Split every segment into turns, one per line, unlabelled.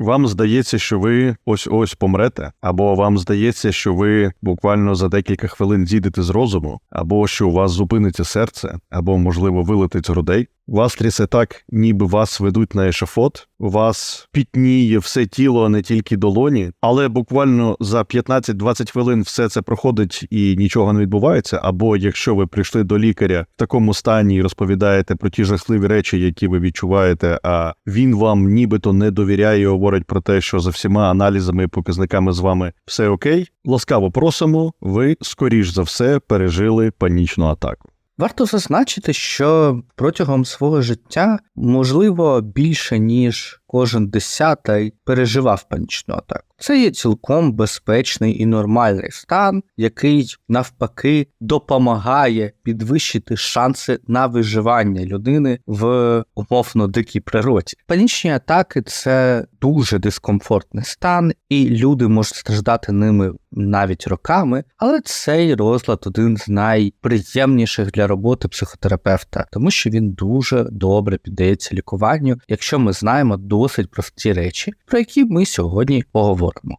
Вам здається, що ви ось ось помрете, або вам здається, що ви буквально за декілька хвилин зійдете з розуму, або що у вас зупиниться серце, або, можливо, вилетить грудей. Вас трясе так, ніби вас ведуть на ешафот, вас пітніє все тіло, а не тільки долоні, але буквально за 15-20 хвилин все це проходить і нічого не відбувається. Або якщо ви прийшли до лікаря в такому стані і розповідаєте про ті жахливі речі, які ви відчуваєте, а він вам нібито не довіряє, і говорить про те, що за всіма аналізами і показниками з вами все окей. Ласкаво просимо, ви скоріш за все пережили панічну атаку.
Варто зазначити, що протягом свого життя можливо більше ніж кожен десятий переживав панічну атаку. Це є цілком безпечний і нормальний стан, який навпаки допомагає підвищити шанси на виживання людини в умовно дикій природі. Панічні атаки це дуже дискомфортний стан, і люди можуть страждати ними навіть роками, але цей розлад один з найприємніших для роботи психотерапевта, тому що він дуже добре піддається лікуванню, якщо ми знаємо досить прості речі, про які ми сьогодні поговоримо.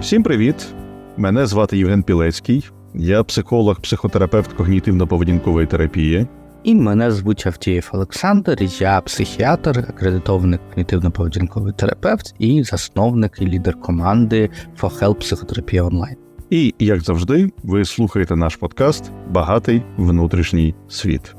Всім привіт! Мене звати Євген Пілецький. Я психолог, психотерапевт когнітивно-поведінкової терапії.
І мене звуть Авдієв Олександр, я психіатр, акредитований когнітивно-поведінковий терапевт і засновник і лідер команди For Help Психотерапія онлайн.
І, як завжди, ви слухаєте наш подкаст Багатий внутрішній світ.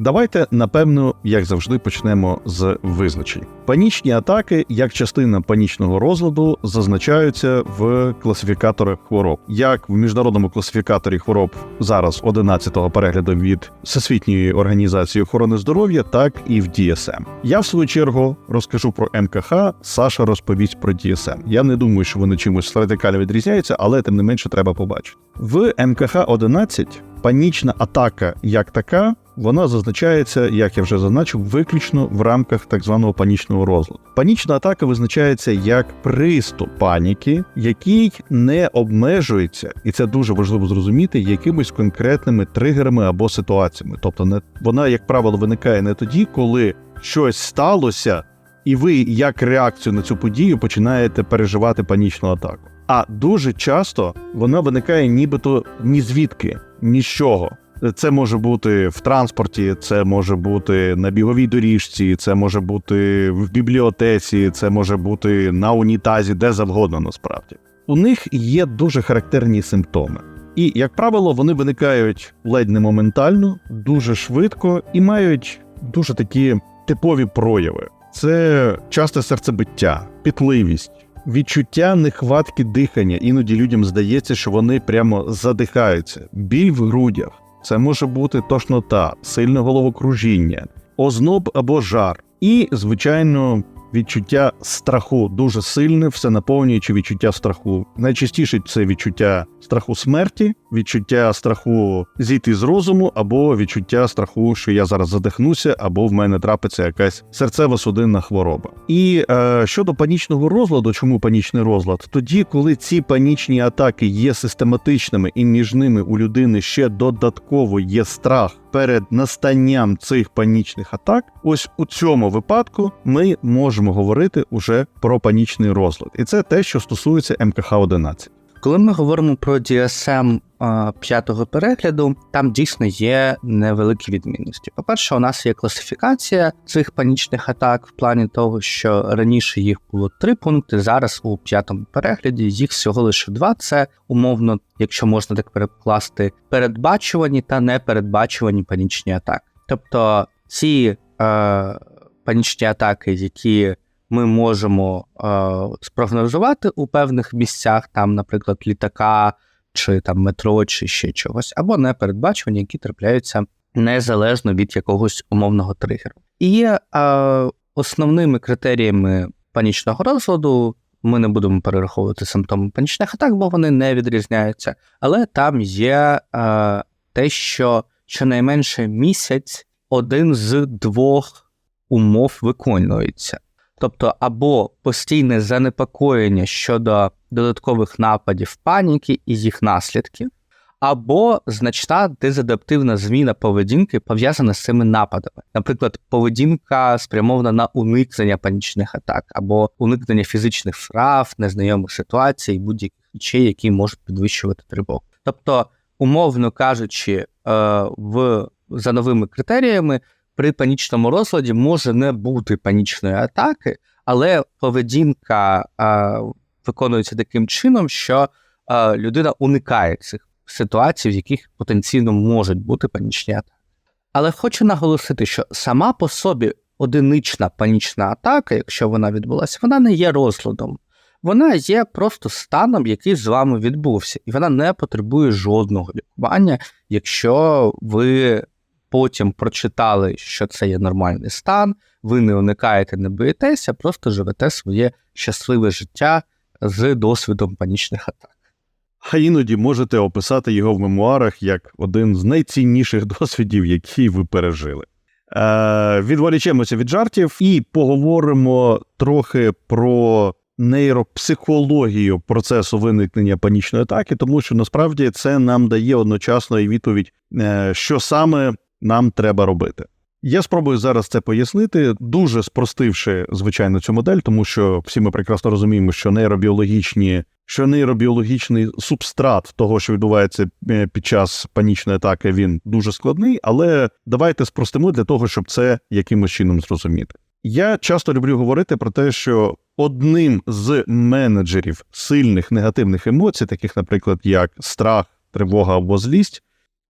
Давайте, напевно, як завжди, почнемо з визначень. Панічні атаки, як частина панічного розладу, зазначаються в класифікаторах хвороб, як в міжнародному класифікаторі хвороб зараз 11-го перегляду від Всесвітньої організації охорони здоров'я, так і в DSM. Я в свою чергу розкажу про МКХ. Саша розповість про DSM. Я не думаю, що вони чимось радикально відрізняються, але тим не менше треба побачити. В МКХ 11 панічна атака як така. Вона зазначається, як я вже зазначив, виключно в рамках так званого панічного розладу. Панічна атака визначається як приступ паніки, який не обмежується, і це дуже важливо зрозуміти, якимись конкретними тригерами або ситуаціями. Тобто, не вона, як правило, виникає не тоді, коли щось сталося, і ви, як реакцію на цю подію, починаєте переживати панічну атаку. А дуже часто вона виникає нібито ні звідки, ні з чого. Це може бути в транспорті, це може бути на біговій доріжці, це може бути в бібліотеці, це може бути на унітазі, де завгодно насправді. У них є дуже характерні симптоми. І, як правило, вони виникають ледь не моментально, дуже швидко і мають дуже такі типові прояви: це часте серцебиття, пітливість, відчуття нехватки дихання. Іноді людям здається, що вони прямо задихаються, біль в грудях. Це може бути тошнота, сильне головокружіння, озноб або жар, і, звичайно, відчуття страху дуже сильне, все наповнюючи відчуття страху. Найчастіше це відчуття страху смерті, відчуття страху зійти з розуму, або відчуття страху, що я зараз задихнуся, або в мене трапиться якась серцево-судинна хвороба. І е, щодо панічного розладу, чому панічний розлад? Тоді, коли ці панічні атаки є систематичними і між ними у людини ще додатково є страх. Перед настанням цих панічних атак, ось у цьому випадку ми можемо говорити уже про панічний розлад, і це те, що стосується МКХ 11
Коли ми говоримо про DSM п'ятого перегляду, там дійсно є невеликі відмінності. По-перше, у нас є класифікація цих панічних атак в плані того, що раніше їх було три пункти. Зараз у п'ятому перегляді їх всього лише два. Це умовно, якщо можна так перекласти, передбачувані та непередбачувані панічні атаки. Тобто ці е, панічні атаки, які ми можемо е, спрогнозувати у певних місцях, там, наприклад, літака чи там метро, чи ще чогось, або непередбачувані, які трапляються незалежно від якогось умовного тригеру. І е, основними критеріями панічного розладу. Ми не будемо перераховувати симптоми панічних атак, бо вони не відрізняються. Але там є е, те, що щонайменше місяць один з двох умов виконується. Тобто, або постійне занепокоєння щодо додаткових нападів паніки і їх наслідків, або значна дезадаптивна зміна поведінки пов'язана з цими нападами. Наприклад, поведінка спрямована на уникнення панічних атак, або уникнення фізичних вправ, незнайомих ситуацій, будь-яких речей, які можуть підвищувати тривогу. Тобто, умовно кажучи, е, в за новими критеріями при панічному розладі може не бути панічної атаки, але поведінка е, виконується таким чином, що е, людина уникає цих ситуацій, в яких потенційно можуть бути панічні атаки. Але хочу наголосити, що сама по собі одинична панічна атака, якщо вона відбулася, вона не є розладом. Вона є просто станом, який з вами відбувся, і вона не потребує жодного лікування, якщо ви потім прочитали, що це є нормальний стан, ви не уникаєте, не боїтеся, просто живете своє щасливе життя з досвідом панічних атак.
А іноді можете описати його в мемуарах як один з найцінніших досвідів, які ви пережили. Е, відволічемося від жартів і поговоримо трохи про нейропсихологію процесу виникнення панічної атаки, тому що насправді це нам дає одночасно і відповідь, е, що саме нам треба робити. Я спробую зараз це пояснити, дуже спростивши, звичайно, цю модель, тому що всі ми прекрасно розуміємо, що нейробіологічні, що нейробіологічний субстрат того, що відбувається е, під час панічної атаки, він дуже складний, але давайте спростимо для того, щоб це якимось чином зрозуміти. Я часто люблю говорити про те, що одним з менеджерів сильних негативних емоцій, таких, наприклад, як страх, тривога або злість,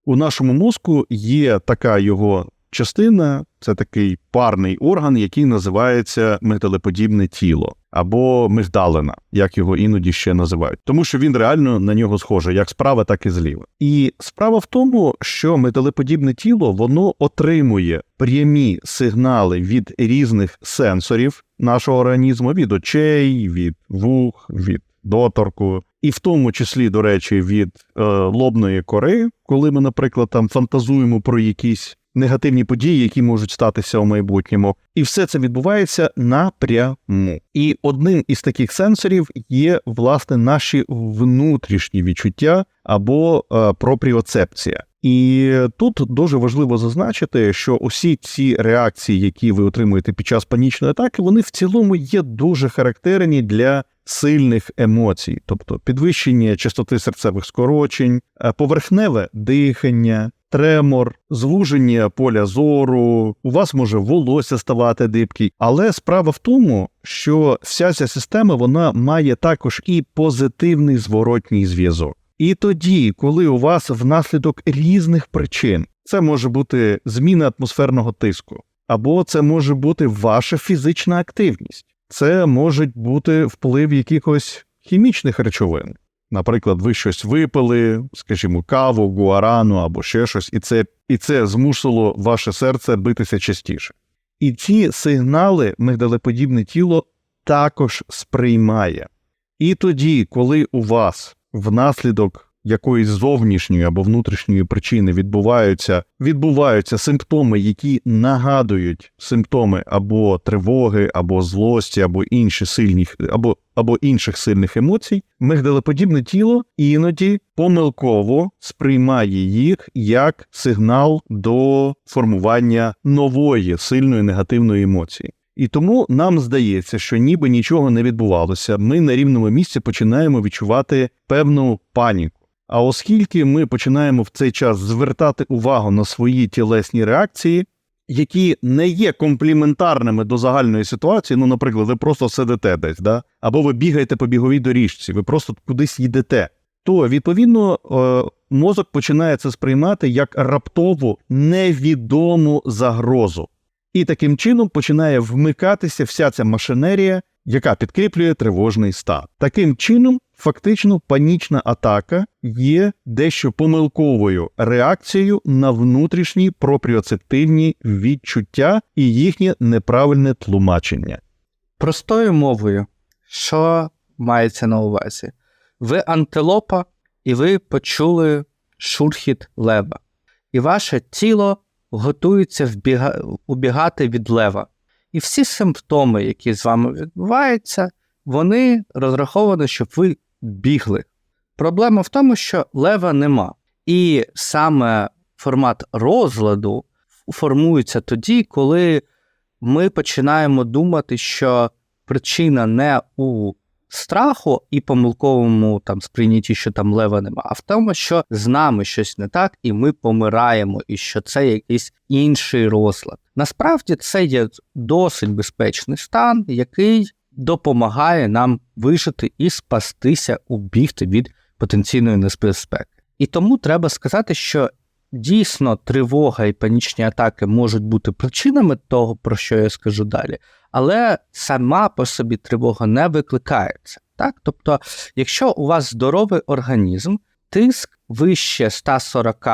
у нашому мозку є така його частина, це такий парний орган, який називається мигдалеподібне тіло або мигдалина, як його іноді ще називають, тому що він реально на нього схожий, як справа, так і зліва. І справа в тому, що мигдалеподібне тіло воно отримує прямі сигнали від різних сенсорів нашого організму, від очей, від вух, від доторку, і в тому числі, до речі, від е, лобної кори, коли ми, наприклад, там фантазуємо про якісь негативні події, які можуть статися у майбутньому, і все це відбувається напряму. І одним із таких сенсорів є власне наші внутрішні відчуття або е, пропріоцепція. І тут дуже важливо зазначити, що усі ці реакції, які ви отримуєте під час панічної атаки, вони в цілому є дуже характерні для сильних емоцій, тобто підвищення частоти серцевих скорочень, е, поверхневе дихання. Тремор, звуження поля зору, у вас може волосся ставати дибкий. Але справа в тому, що вся ця система вона має також і позитивний зворотній зв'язок. І тоді, коли у вас внаслідок різних причин, це може бути зміна атмосферного тиску, або це може бути ваша фізична активність, це може бути вплив якихось хімічних речовин. Наприклад, ви щось випили, скажімо, каву, гуарану або ще щось, і це, і це змусило ваше серце битися частіше. І ці сигнали мигдалеподібне тіло також сприймає. І тоді, коли у вас внаслідок якоїсь зовнішньої або внутрішньої причини відбуваються відбуваються симптоми, які нагадують симптоми або тривоги, або злості, або інші сильні, або, або інших сильних емоцій, мигдалеподібне тіло іноді помилково сприймає їх як сигнал до формування нової сильної негативної емоції. І тому нам здається, що ніби нічого не відбувалося, ми на рівному місці починаємо відчувати певну паніку. А оскільки ми починаємо в цей час звертати увагу на свої тілесні реакції, які не є компліментарними до загальної ситуації, ну, наприклад, ви просто сидите десь, да? або ви бігаєте по біговій доріжці, ви просто кудись їдете, то відповідно мозок починає це сприймати як раптову невідому загрозу. І таким чином починає вмикатися вся ця машинерія, яка підкріплює тривожний стан. Таким чином, фактично, панічна атака є дещо помилковою реакцією на внутрішні пропріоцептивні відчуття і їхнє неправильне тлумачення.
Простою мовою, що мається на увазі? Ви антилопа, і ви почули шурхіт лева, і ваше тіло готується вбіга... убігати від лева. І всі симптоми, які з вами відбуваються, вони розраховані, щоб ви бігли. Проблема в тому, що лева нема. І саме формат розладу формується тоді, коли ми починаємо думати, що причина не у страху і помилковому там сприйнятті, що там лева нема, а в тому, що з нами щось не так, і ми помираємо, і що це якийсь інший розлад. Насправді це є досить безпечний стан, який допомагає нам вижити і спастися, убігти від потенційної небезпеки. І тому треба сказати, що дійсно тривога і панічні атаки можуть бути причинами того, про що я скажу далі, але сама по собі тривога не викликається. Так? Тобто, якщо у вас здоровий організм, тиск вище 140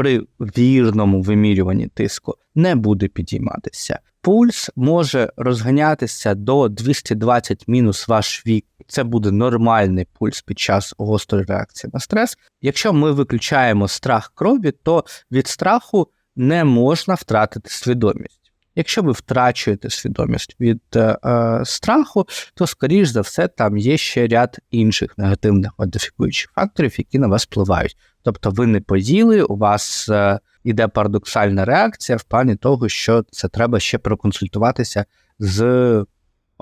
при вірному вимірюванні тиску не буде підійматися. Пульс може розганятися до 220 мінус ваш вік. Це буде нормальний пульс під час гострої реакції на стрес. Якщо ми виключаємо страх крові, то від страху не можна втратити свідомість. Якщо ви втрачуєте свідомість від е, е, страху, то, скоріш за все, там є ще ряд інших негативних модифікуючих факторів, які на вас впливають. Тобто ви не поїли, у вас е, іде парадоксальна реакція в плані того, що це треба ще проконсультуватися з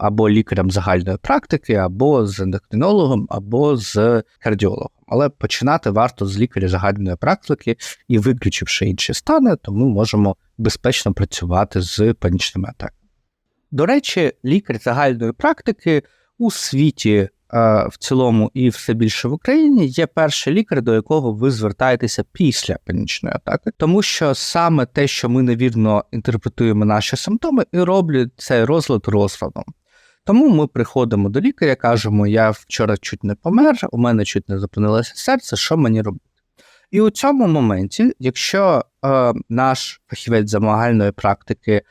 або лікарем загальної практики, або з ендокринологом, або з кардіологом. Але починати варто з лікаря загальної практики і виключивши інші стани, то ми можемо безпечно працювати з панічними атаками. До речі, лікар загальної практики у світі в цілому і все більше в Україні є перший лікар, до якого ви звертаєтеся після панічної атаки, тому що саме те, що ми невірно інтерпретуємо наші симптоми, і роблять цей розлад розладом. Тому ми приходимо до лікаря, кажемо: я вчора чуть не помер, у мене чуть не зупинилося серце, що мені робити? І у цьому моменті, якщо е, наш фахівець замагальної практики е,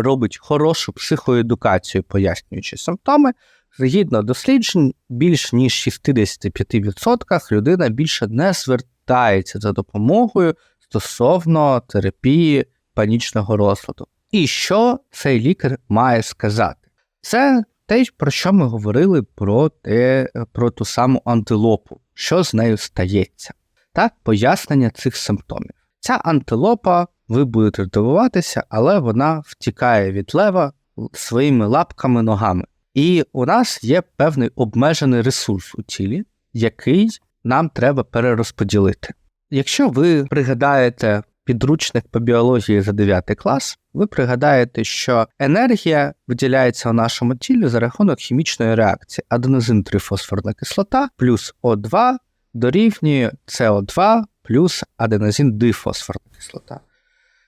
робить хорошу психоедукацію, пояснюючи симптоми, згідно досліджень, більш ніж 65% людина більше не звертається за допомогою стосовно терапії панічного розладу. І що цей лікар має сказати? Це те, про що ми говорили про те, про ту саму антилопу, що з нею стається, так, пояснення цих симптомів. Ця антилопа, ви будете дивуватися, але вона втікає від лева своїми лапками ногами. І у нас є певний обмежений ресурс у тілі, який нам треба перерозподілити. Якщо ви пригадаєте підручник по біології за 9 клас, ви пригадаєте, що енергія виділяється у нашому тілі за рахунок хімічної реакції аденозин трифосфорна кислота плюс О2 дорівнює СО2 плюс аденозин дифосфорна кислота.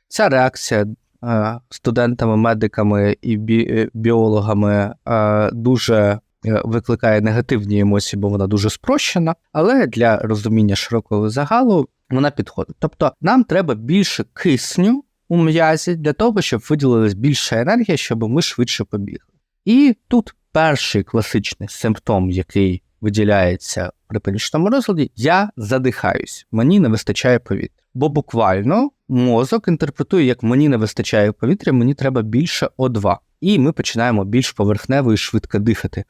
Ця реакція е, студентами, медиками і бі біологами е, дуже е, викликає негативні емоції, бо вона дуже спрощена, але для розуміння широкого загалу вона підходить. Тобто нам треба більше кисню у м'язі для того, щоб виділилась більша енергія, щоб ми швидше побігли. І тут перший класичний симптом, який виділяється при панічному розладі, я задихаюсь, мені не вистачає повітря. Бо буквально мозок інтерпретує, як мені не вистачає повітря, мені треба більше О2. І ми починаємо більш поверхнево і швидко дихати.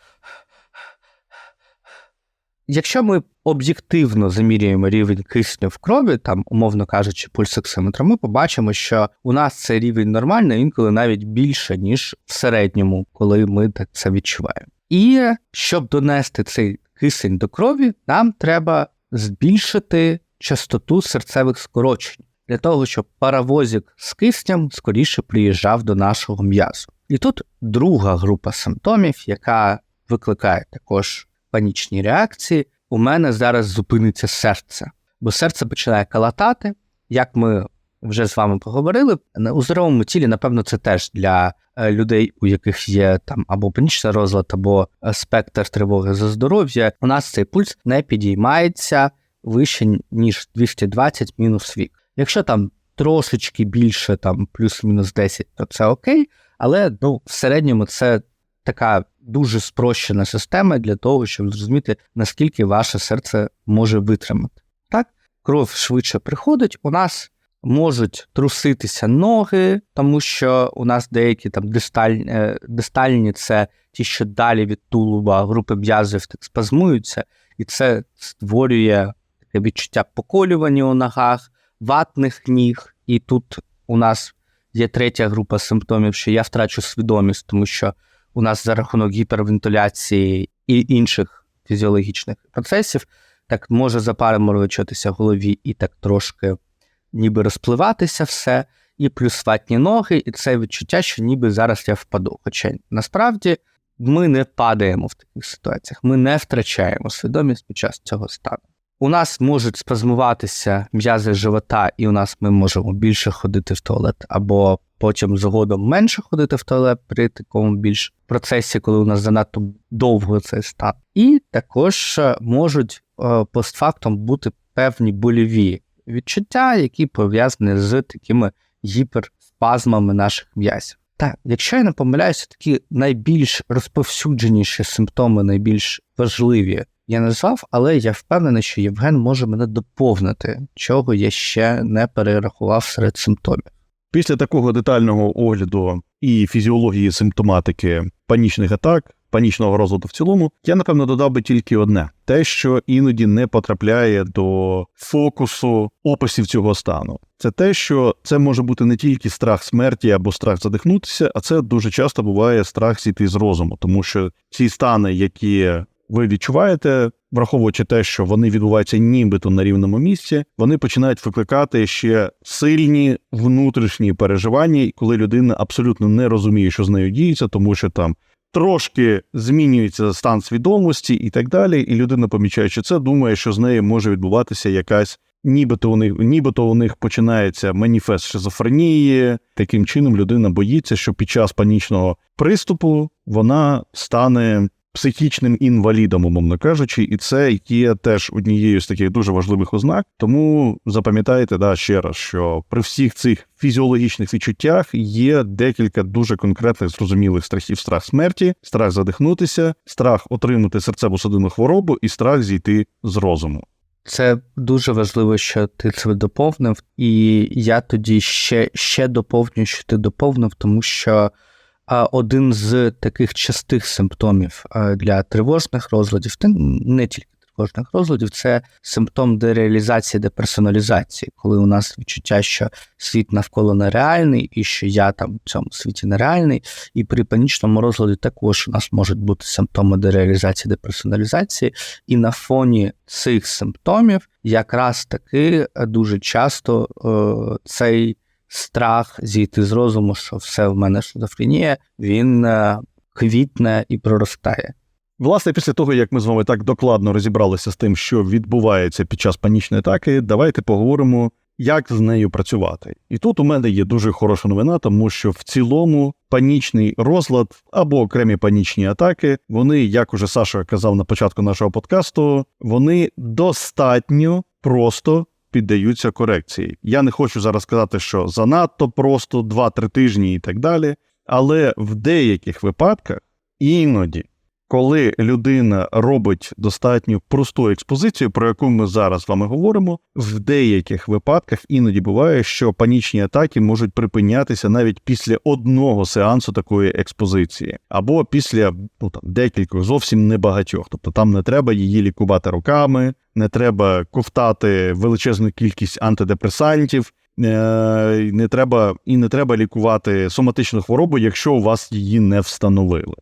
Якщо ми об'єктивно замірюємо рівень кисню в крові, там, умовно кажучи, пульсоксиметром, ми побачимо, що у нас цей рівень нормальний, інколи навіть більше, ніж в середньому, коли ми так це відчуваємо. І щоб донести цей кисень до крові, нам треба збільшити частоту серцевих скорочень для того, щоб паровозик з киснем скоріше приїжджав до нашого м'язу. І тут друга група симптомів, яка викликає також панічні реакції, у мене зараз зупиниться серце, бо серце починає калатати. Як ми вже з вами поговорили, у здоровому тілі, напевно, це теж для е, людей, у яких є там або панічний розлад, або е, спектр тривоги за здоров'я. У нас цей пульс не підіймається вище, ніж 220 мінус вік. Якщо там трошечки більше, там плюс-мінус 10, то це окей, але ну, в середньому це така дуже спрощена система для того, щоб зрозуміти, наскільки ваше серце може витримати. Так, кров швидше приходить. У нас можуть труситися ноги, тому що у нас деякі там е, дистальні це ті, що далі від тулуба групи м'язів так спазмуються, і це створює таке відчуття поколювання у ногах, ватних ніг. І тут у нас є третя група симптомів, що я втрачу свідомість, тому що у нас за рахунок гіпервентиляції і інших фізіологічних процесів так може запариморочитися в голові і так трошки ніби розпливатися все, і плюс ватні ноги, і це відчуття, що ніби зараз я впаду. Хоча насправді ми не падаємо в таких ситуаціях, ми не втрачаємо свідомість під час цього стану. У нас можуть спазмуватися м'язи живота, і у нас ми можемо більше ходити в туалет, або потім згодом менше ходити в туалет при такому більш процесі, коли у нас занадто довго цей стан. І також е, можуть е, постфактом бути певні боліві відчуття, які пов'язані з такими гіперспазмами наших м'язів. Так, якщо я не помиляюся, такі найбільш розповсюдженіші симптоми, найбільш важливі я назвав, але я впевнений, що Євген може мене доповнити, чого я ще не перерахував серед симптомів.
Після такого детального огляду і фізіології симптоматики панічних атак, панічного розладу в цілому, я напевно додав би тільки одне: те, що іноді не потрапляє до фокусу описів цього стану. Це те, що це може бути не тільки страх смерті або страх задихнутися, а це дуже часто буває страх зійти з розуму, тому що ці стани, які ви відчуваєте, враховуючи те, що вони відбуваються нібито на рівному місці, вони починають викликати ще сильні внутрішні переживання, коли людина абсолютно не розуміє, що з нею діється, тому що там. Трошки змінюється стан свідомості і так далі, і людина, помічаючи це, думає, що з нею може відбуватися якась, нібито у них, нібито у них починається маніфест шизофренії. Таким чином людина боїться, що під час панічного приступу вона стане психічним інвалідом, умовно кажучи, і це є теж однією з таких дуже важливих ознак. Тому запам'ятайте да, ще раз, що при всіх цих фізіологічних відчуттях є декілька дуже конкретних зрозумілих страхів: страх смерті, страх задихнутися, страх отримати серцево-судинну хворобу і страх зійти з розуму.
Це дуже важливо, що ти це доповнив, і я тоді ще, ще доповню, що ти доповнив, тому що один з таких частих симптомів для тривожних розладів, та не тільки тривожних розладів, це симптом дереалізації, деперсоналізації, коли у нас відчуття, що світ навколо нереальний, і що я там в цьому світі нереальний. І при панічному розладі також у нас можуть бути симптоми дереалізації, деперсоналізації. І на фоні цих симптомів якраз таки дуже часто е, цей страх зійти з розуму, що все в мене шизофренія, він е, квітне і проростає.
Власне, після того, як ми з вами так докладно розібралися з тим, що відбувається під час панічної атаки, давайте поговоримо, як з нею працювати. І тут у мене є дуже хороша новина, тому що в цілому панічний розлад або окремі панічні атаки, вони, як уже Саша казав на початку нашого подкасту, вони достатньо просто піддаються корекції. Я не хочу зараз сказати, що занадто просто 2-3 тижні і так далі. Але в деяких випадках іноді, коли людина робить достатньо просту експозицію, про яку ми зараз з вами говоримо, в деяких випадках іноді буває, що панічні атаки можуть припинятися навіть після одного сеансу такої експозиції, або після ну, там, декількох зовсім небагатьох. Тобто там не треба її лікувати руками, не треба ковтати величезну кількість антидепресантів. е, Не треба і не треба лікувати соматичну хворобу, якщо у вас її не встановили.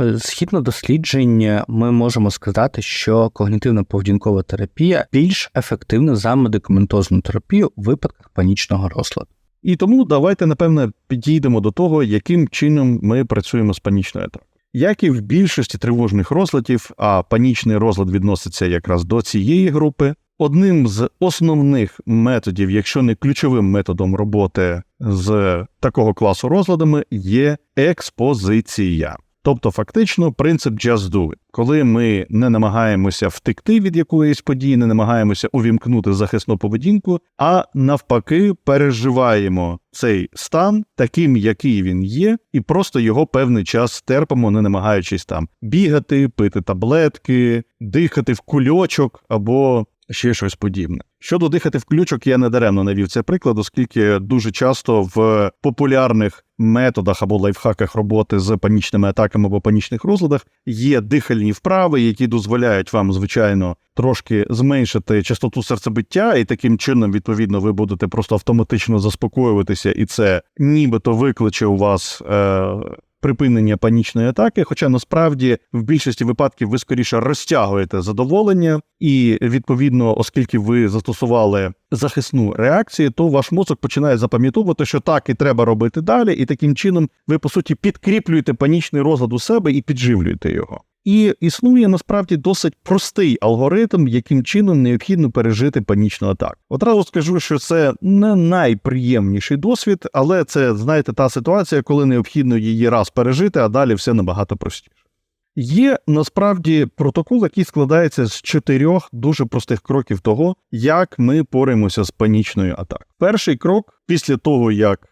Е, Згідно досліджень, ми можемо сказати, що когнітивно-поведінкова терапія більш ефективна за медикаментозну терапію у випадках панічного розладу.
І тому давайте, напевне, підійдемо до того, яким чином ми працюємо з панічною атакою. Як і в більшості тривожних розладів, а панічний розлад відноситься якраз до цієї групи. Одним з основних методів, якщо не ключовим методом роботи з такого класу розладами, є експозиція. Тобто, фактично, принцип just do it. Коли ми не намагаємося втекти від якоїсь події, не намагаємося увімкнути захисну поведінку, а навпаки, переживаємо цей стан таким, який він є, і просто його певний час терпимо, не намагаючись там бігати, пити таблетки, дихати в кульочок або ще щось подібне. Щодо дихати в ключок, я не даремно навів цей приклад, оскільки дуже часто в популярних методах або лайфхаках роботи з панічними атаками або панічних розладах є дихальні вправи, які дозволяють вам, звичайно, трошки зменшити частоту серцебиття, і таким чином, відповідно, ви будете просто автоматично заспокоюватися, і це нібито викличе у вас. Е- Припинення панічної атаки, хоча насправді в більшості випадків ви скоріше розтягуєте задоволення, і відповідно, оскільки ви застосували захисну реакцію, то ваш мозок починає запам'ятовувати, що так і треба робити далі, і таким чином ви по суті підкріплюєте панічний розлад у себе і підживлюєте його. І існує насправді досить простий алгоритм, яким чином необхідно пережити панічну атаку. Одразу скажу, що це не найприємніший досвід, але це, знаєте, та ситуація, коли необхідно її раз пережити, а далі все набагато простіше. Є насправді протокол, який складається з чотирьох дуже простих кроків того, як ми поримося з панічною атакою. Перший крок після того, як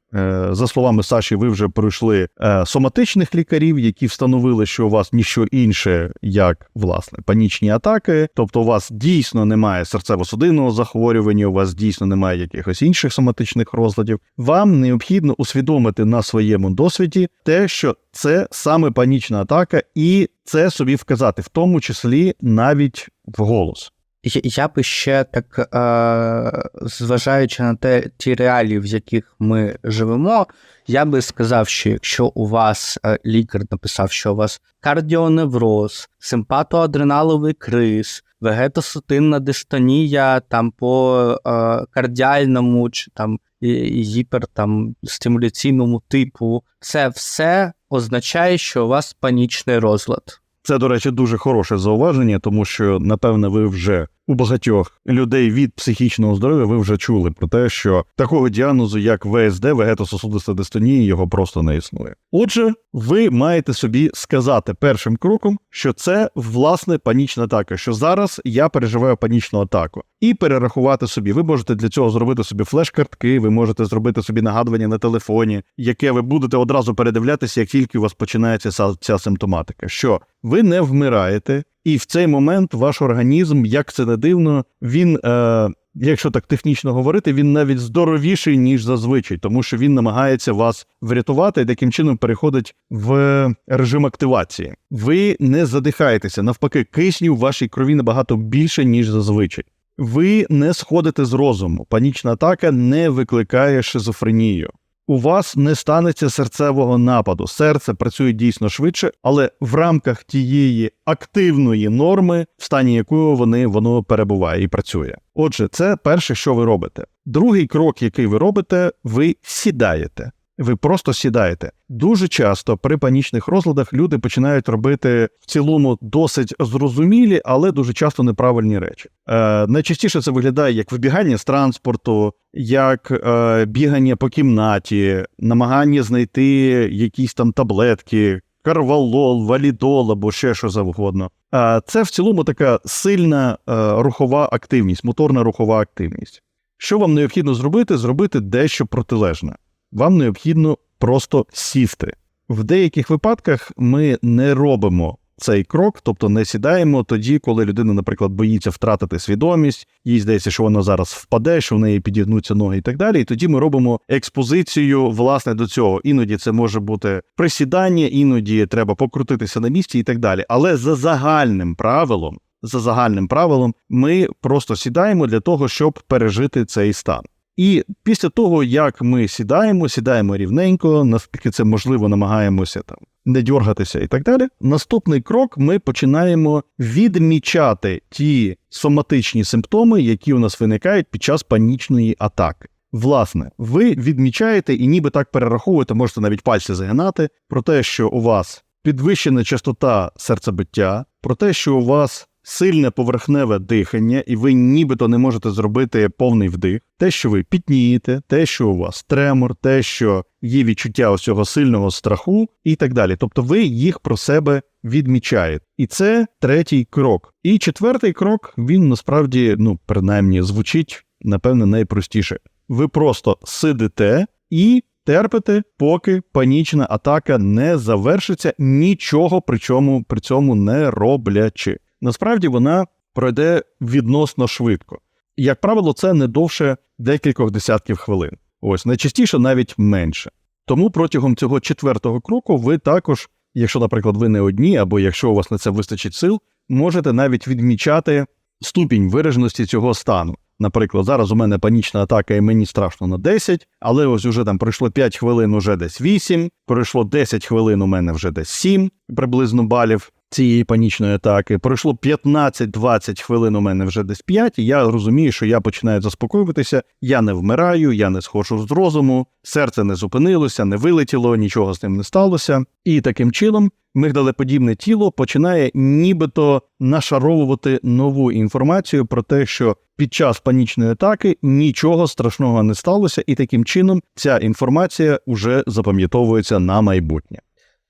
за словами Саші, ви вже пройшли е, соматичних лікарів, які встановили, що у вас ніщо інше, як власне панічні атаки, тобто у вас дійсно немає серцево-судинного захворювання, у вас дійсно немає якихось інших соматичних розладів. Вам необхідно усвідомити на своєму досвіді те, що це саме панічна атака, і це собі вказати, в тому числі навіть вголос.
Я, я би ще так, е, зважаючи на те, ті реалії, в яких ми живемо, я би сказав, що якщо у вас е, лікар написав, що у вас кардіоневроз, симпатоадреналовий криз, вегетосутинна дистонія там по е, кардіальному чи там гіпер там стимуляційному типу, це все означає, що у вас панічний розлад.
Це, до речі, дуже хороше зауваження, тому що, напевне, ви вже у багатьох людей від психічного здоров'я ви вже чули про те, що такого діагнозу, як ВСД, вегетососудиста дистонія, його просто не існує. Отже, ви маєте собі сказати першим кроком, що це власне панічна атака, що зараз я переживаю панічну атаку, і перерахувати собі. Ви можете для цього зробити собі флеш-картки, ви можете зробити собі нагадування на телефоні, яке ви будете одразу передивлятися, як тільки у вас починається ця, ця симптоматика. Що ви не вмираєте, і в цей момент ваш організм, як це не дивно, він. Е, Якщо так технічно говорити, він навіть здоровіший, ніж зазвичай, тому що він намагається вас врятувати і таким чином переходить в режим активації. Ви не задихаєтеся, навпаки, кисню в вашій крові набагато більше, ніж зазвичай. Ви не сходите з розуму. Панічна атака не викликає шизофренію. У вас не станеться серцевого нападу. Серце працює дійсно швидше, але в рамках тієї активної норми, в стані якої вони воно перебуває і працює. Отже, це перше, що ви робите. Другий крок, який ви робите, ви сідаєте. Ви просто сідаєте. Дуже часто при панічних розладах люди починають робити в цілому досить зрозумілі, але дуже часто неправильні речі. Е, найчастіше це виглядає як вибігання з транспорту, як е, бігання по кімнаті, намагання знайти якісь там таблетки, карвалол, валідол або ще що завгодно. Е, це в цілому така сильна е, рухова активність, моторна рухова активність. Що вам необхідно зробити? Зробити дещо протилежне вам необхідно просто сісти. В деяких випадках ми не робимо цей крок, тобто не сідаємо тоді, коли людина, наприклад, боїться втратити свідомість, їй здається, що вона зараз впаде, що в неї підігнуться ноги і так далі. І тоді ми робимо експозицію власне до цього. Іноді це може бути присідання, іноді треба покрутитися на місці і так далі. Але за загальним правилом, за загальним правилом, ми просто сідаємо для того, щоб пережити цей стан. І після того, як ми сідаємо, сідаємо рівненько, наскільки це можливо, намагаємося там не дьоргатися і так далі. Наступний крок ми починаємо відмічати ті соматичні симптоми, які у нас виникають під час панічної атаки. Власне, ви відмічаєте і ніби так перераховуєте, можете навіть пальці загинати про те, що у вас підвищена частота серцебиття, про те, що у вас сильне поверхневе дихання, і ви нібито не можете зробити повний вдих, те, що ви пітнієте, те, що у вас тремор, те, що є відчуття ось цього сильного страху, і так далі. Тобто ви їх про себе відмічаєте. І це третій крок. І четвертий крок він насправді, ну принаймні, звучить напевне найпростіше. Ви просто сидите і. Терпите, поки панічна атака не завершиться, нічого при чому при цьому не роблячи. Насправді вона пройде відносно швидко. Як правило, це не довше декількох десятків хвилин. Ось найчастіше навіть менше. Тому протягом цього четвертого кроку ви також, якщо, наприклад, ви не одні, або якщо у вас на це вистачить сил, можете навіть відмічати ступінь вираженості цього стану. Наприклад, зараз у мене панічна атака і мені страшно на 10, але ось уже там пройшло 5 хвилин, уже десь 8, пройшло 10 хвилин, у мене вже десь 7 приблизно балів цієї панічної атаки. Пройшло 15-20 хвилин, у мене вже десь 5, і я розумію, що я починаю заспокоюватися, я не вмираю, я не схожу з розуму, серце не зупинилося, не вилетіло, нічого з ним не сталося. І таким чином мигдалеподібне тіло починає нібито нашаровувати нову інформацію про те, що під час панічної атаки нічого страшного не сталося, і таким чином ця інформація вже запам'ятовується на майбутнє.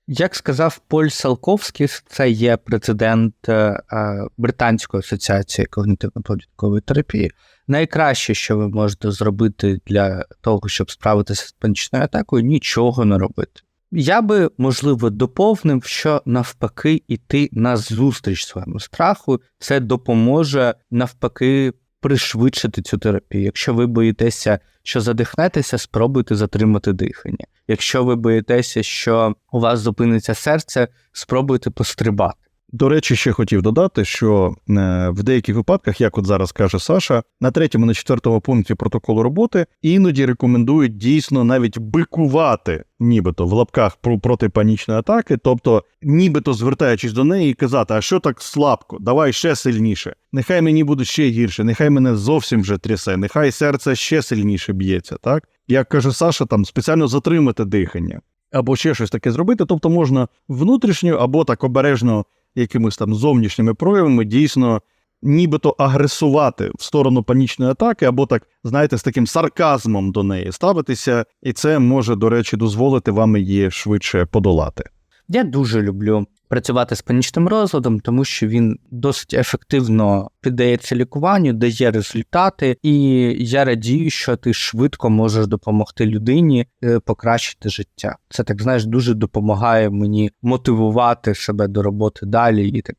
Як сказав Поль Салковський, це є президент е, е, Британської асоціації когнітивно-поведінкової терапії. Найкраще, що ви можете зробити для того, щоб справитися з панічною атакою, нічого не робити. Я би, можливо, доповнив, що навпаки іти на зустріч своєму страху, це допоможе навпаки пришвидшити цю терапію. Якщо ви боїтеся, що задихнетеся, спробуйте затримати дихання. Якщо ви боїтеся, що у вас зупиниться серце, спробуйте пострибати.
До речі, ще хотів додати, що е, в деяких випадках, як от зараз каже Саша, на третьому, на четвертому пункті протоколу роботи іноді рекомендують дійсно навіть бикувати, нібито в лапках про проти панічної атаки, тобто, нібито звертаючись до неї і казати, а що так слабко, давай ще сильніше. Нехай мені буде ще гірше, нехай мене зовсім вже трясе, нехай серце ще сильніше б'ється. Так як каже Саша, там спеціально затримати дихання. Або ще щось таке зробити, тобто можна внутрішньо або так обережно якимись там зовнішніми проявами дійсно нібито агресувати в сторону панічної атаки, або так, знаєте, з таким сарказмом до неї ставитися, і це може, до речі, дозволити вам її швидше подолати.
Я дуже люблю працювати з панічним розладом, тому що він досить ефективно піддається лікуванню, дає результати, і я радію, що ти швидко можеш допомогти людині е, покращити життя. Це так знаєш, дуже допомагає мені мотивувати себе до роботи далі, і так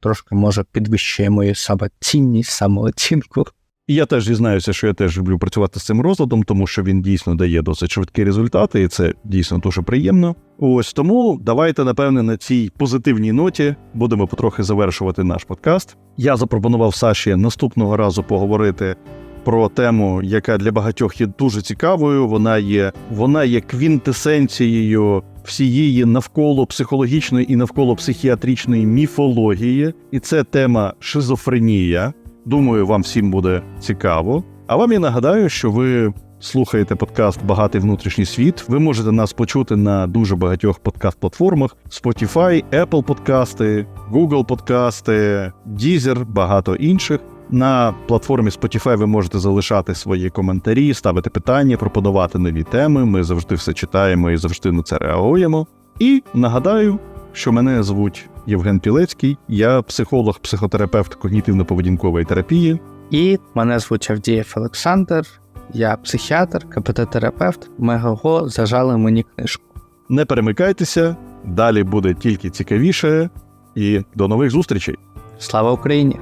трошки може підвищує мою самоцінність, самооцінку.
І я теж дізнаюся, що я теж люблю працювати з цим розладом, тому що він дійсно дає досить швидкі результати, і це дійсно дуже приємно. Ось тому давайте, напевне, на цій позитивній ноті будемо потрохи завершувати наш подкаст. Я запропонував Саші наступного разу поговорити про тему, яка для багатьох є дуже цікавою. Вона є, вона є квінтесенцією всієї навколо психологічної і навколо психіатричної міфології, і це тема шизофренія. Думаю, вам всім буде цікаво. А вам я нагадаю, що ви слухаєте подкаст Багатий внутрішній світ. Ви можете нас почути на дуже багатьох подкаст-платформах: Spotify, Apple подкасти, Google подкасти, Deezer, багато інших. На платформі Spotify ви можете залишати свої коментарі, ставити питання, пропонувати нові теми. Ми завжди все читаємо і завжди на це реагуємо. І нагадаю, що мене звуть Євген Пілецький, я психолог, психотерапевт когнітивно-поведінкової терапії.
І мене звуть Авдієв Олександр, я психіатр, КПТ-терапевт. Мегаго зажали мені книжку.
Не перемикайтеся, далі буде тільки цікавіше, і до нових зустрічей!
Слава Україні!